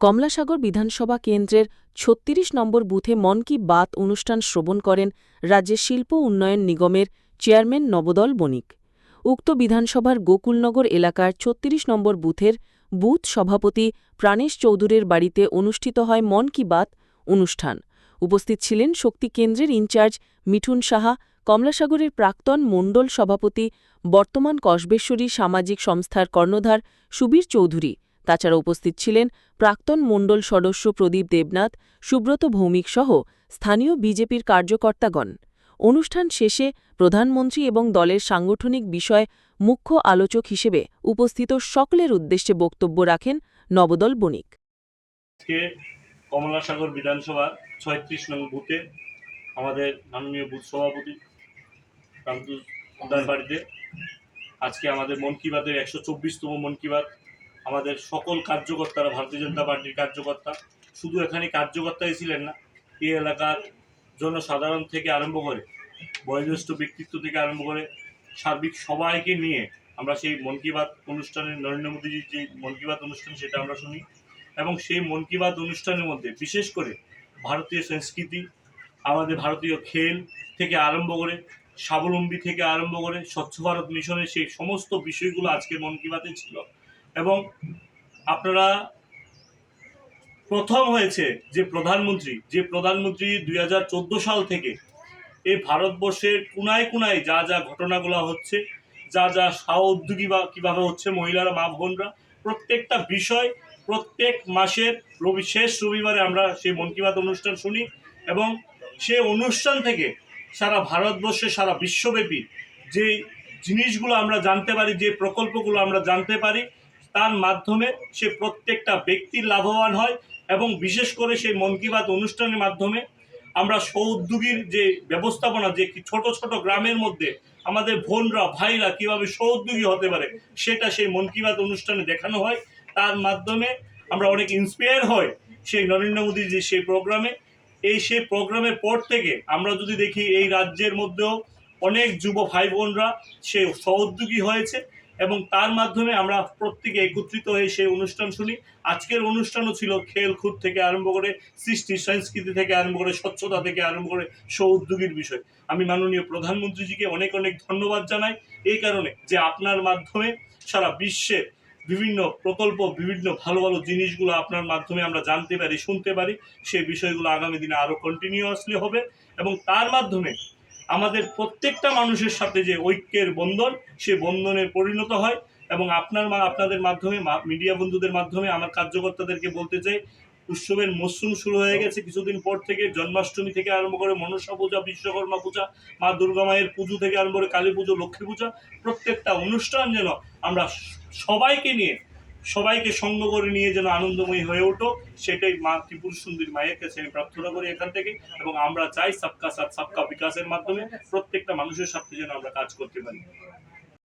কমলাসাগর বিধানসভা কেন্দ্রের ছত্রিশ নম্বর বুথে মন কি বাত অনুষ্ঠান শ্রবণ করেন রাজ্যের শিল্প উন্নয়ন নিগমের চেয়ারম্যান নবদল বণিক। উক্ত বিধানসভার গোকুলনগর এলাকার ছত্রিশ নম্বর বুথের বুথ সভাপতি প্রাণেশ চৌধুরীর বাড়িতে অনুষ্ঠিত হয় মন কি বাত অনুষ্ঠান। উপস্থিত ছিলেন শক্তি কেন্দ্রের ইনচার্জ মিঠুন সাহা, কমলাসাগরের প্রাক্তন মণ্ডল সভাপতি বর্তমান কসবেশ্বরী সামাজিক সংস্থার কর্ণধার সুবীর চৌধুরী তাছাড়া উপস্থিত ছিলেন প্রাক্তন মণ্ডল সদস্য প্রদীপ দেবনাথ, সুব্রত ভৌমিক সহ স্থানীয় বিজেপির কার্যকর্তাগণ। অনুষ্ঠান শেষে প্রধানমন্ত্রী এবং দলের সাংগঠনিক বিষয় মুখ্য আলোচক হিসেবে উপস্থিত সকলের উদ্দেশ্যে বক্তব্য রাখেন নবদল বণিক। কমলাসাগর বিধানসভা ছয়ত্রিশ নং বুথে আমাদের মাননীয় বুথ সভাপতি আজকে আমাদের মন কি বাতের একশো চব্বিশতম মন কি বাত। আমাদের সকল কার্যকর্তারা, ভারতীয় জনতা পার্টির কার্যকর্তা, শুধু এখানে কার্যকর্তাই ছিলেন না, এই এলাকার জনসাধারণ থেকে আরম্ভ করে, বয়োজ্যেষ্ঠ ব্যক্তিত্ব থেকে আরম্ভ করে সার্বিক সবাইকে নিয়ে আমরা সেই মন কি বাত অনুষ্ঠানে নরেন্দ্র মোদীজির যে মন কি বাত অনুষ্ঠান সেটা আমরা শুনি এবং সেই মন কি বাত অনুষ্ঠানের মধ্যে বিশেষ করে ভারতীয় সংস্কৃতি, আমাদের ভারতীয় খেল থেকে আরম্ভ করে, স্বাবলম্বী থেকে আরম্ভ করে, স্বচ্ছ ভারত মিশনের সেই সমস্ত বিষয়গুলো আজকে মন কি বাতে ছিল। এবং আপনারা প্রথম হয়েছে যে প্রধানমন্ত্রী যে প্রধানমন্ত্রী দু হাজার চোদ্দ সাল থেকে এই ভারতবর্ষের কোনায় কোনায় যা যা ঘটনাগুলো হচ্ছে, যা যা স্ব উদ্যোগী বা কীভাবে হচ্ছে মহিলারা, মা বোনরা, প্রত্যেকটা বিষয় প্রত্যেক মাসের রবি, শেষ রবিবারে আমরা সেই মন কি বাত অনুষ্ঠান শুনি এবং সে অনুষ্ঠান থেকে সারা ভারতবর্ষে, সারা বিশ্বব্যাপী যে জিনিসগুলো আমরা জানতে পারি, যে প্রকল্পগুলো আমরা জানতে পারি তার মাধ্যমে সে প্রত্যেকটা ব্যক্তির লাভবান হয় এবং বিশেষ করে সেই মন কি বাত অনুষ্ঠানের মাধ্যমে আমরা সৌদ্যোগীর যে ব্যবস্থাপনা, যে ছোট ছোট গ্রামের মধ্যে আমাদের বোনরা, ভাইরা কীভাবে সৌদ্যোগী হতে পারে, সেটা সেই মন কি বাত অনুষ্ঠানে দেখানো হয়। তার মাধ্যমে আমরা অনেক ইন্সপায়ার হই সেই নরেন্দ্র মোদীর যে সেই প্রোগ্রামে। এই সেই প্রোগ্রামের পর থেকে আমরা যদি দেখি এই রাজ্যের মধ্যেও অনেক যুব ভাই বোনরা সে সহোদ্যোগী হয়েছে। এবং তার মাধ্যমে আমরা প্রত্যেকে একত্রিত হয়ে সেই অনুষ্ঠান শুনি। আজকের অনুষ্ঠানও ছিল খেলকুদ থেকে আরম্ভ করে সৃষ্টি, সংস্কৃতি থেকে আরম্ভ করে স্বচ্ছতা থেকে আরম্ভ করে সহোদ্যোগীর বিষয়। আমি মাননীয় প্রধানমন্ত্রীজিকে অনেক অনেক ধন্যবাদ জানাই এই কারণে যে আপনার মাধ্যমে সারা বিশ্বের বিভিন্ন প্রকল্প, বিভিন্ন ভালো ভালো জিনিসগুলো আপনার মাধ্যমে আমরা জানতে পারি, শুনতে পারি। সেই বিষয়গুলো আগামী দিনে আরও কন্টিনিউয়াসলি হবে এবং তার মাধ্যমে আমাদের প্রত্যেকটা মানুষের সাথে যে ঐক্যের বন্ধন, সে বন্ধনে পরিণত হয় এবং আপনার আপনাদের মাধ্যমে মিডিয়া বন্ধুদের মাধ্যমে আমার কার্যকর্তাদেরকে বলতে চাই, উৎসবের মরশুম শুরু হয়ে গেছে। কিছুদিন পর থেকে জন্মাষ্টমী থেকে আরম্ভ করে মনসা পূজা, বিশ্বকর্মা পূজা, মা দুর্গা মায়ের পুজো থেকে আরম্ভ করে কালী পুজো, লক্ষ্মী পূজা, প্রত্যেকটা অনুষ্ঠান যেন আমরা সবাইকে নিয়ে সবাইকে সঙ্গ করে নিয়ে যেন আনন্দময়ী হয়ে ওঠো, সেটাই মা ত্রিপুর সুন্দরী মায়ের কাছে আমি প্রার্থনা করি এখান থেকে। এবং আমরা চাই সবকা সাথ, সবকা বিকাশের মাধ্যমে প্রত্যেকটা মানুষের সাথে যেন আমরা কাজ করতে পারি।